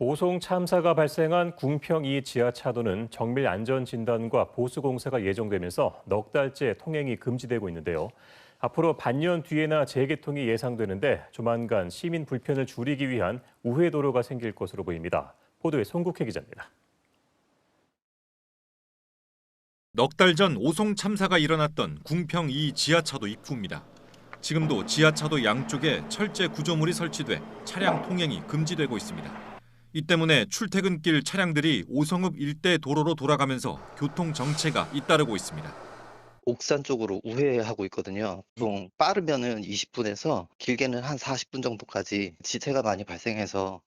오송 참사가 발생한 궁평 2 지하차도는 정밀 안전 진단과 보수 공사가 예정되면서 넉 달째 통행이 금지되고 있는데요. 앞으로 반년 뒤에나 재개통이 예상되는데 조만간 시민 불편을 줄이기 위한 우회 도로가 생길 것으로 보입니다. 보도에 송국혜 기자입니다. 넉 달 전 오송 참사가 일어났던 궁평 2 지하차도 입구입니다. 지금도 지하차도 양쪽에 철제 구조물이 설치돼 차량 통행이 금지되고 있습니다. 이 때문에 출퇴근길 차량들이 오성읍 일대 도로로 돌아가면서 교통 정체가 잇따르고 있습니다. 옥산 쪽으로 우회하고 있거든요. 보통 빠르면은 20분에서 길게는 한 40분 정도까지 지체가 많이 발생해서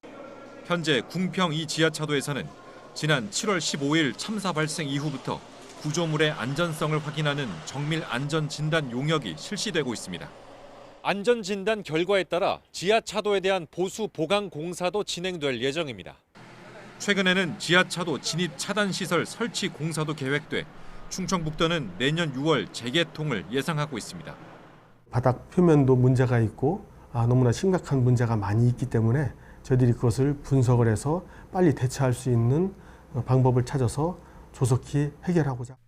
현재 궁평 2 지하차도에서는 지난 7월 15일 참사 발생 이후부터 구조물의 안전성을 확인하는 정밀 안전 진단 용역이 실시되고 있습니다. 안전 진단 결과에 따라 지하차도에 대한 보수 보강 공사도 진행될 예정입니다. 최근에는 지하차도 진입 차단 시설 설치 공사도 계획돼 충청북도는 내년 6월 재개통을 예상하고 있습니다. 바닥 표면도 문제가 있고 아, 너무나 심각한 문제가 많이 있기 때문에 저희들이 그것을 분석을 해서 빨리 대처할 수 있는 어, 방법을 찾아서 조속히 해결하고자.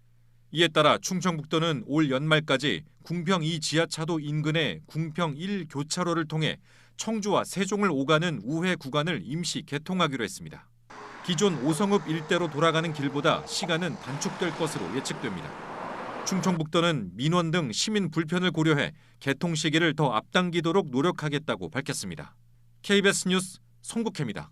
이에 따라 충청북도는 올 연말까지 궁평 2 지하차도 인근의 궁평 1 교차로를 통해 청주와 세종을 오가는 우회 구간을 임시 개통하기로 했습니다. 기존 오성읍 일대로 돌아가는 길보다 시간은 단축될 것으로 예측됩니다. 충청북도는 민원 등 시민 불편을 고려해 개통 시기를 더 앞당기도록 노력하겠다고 밝혔습니다. KBS 뉴스 송국혜입니다.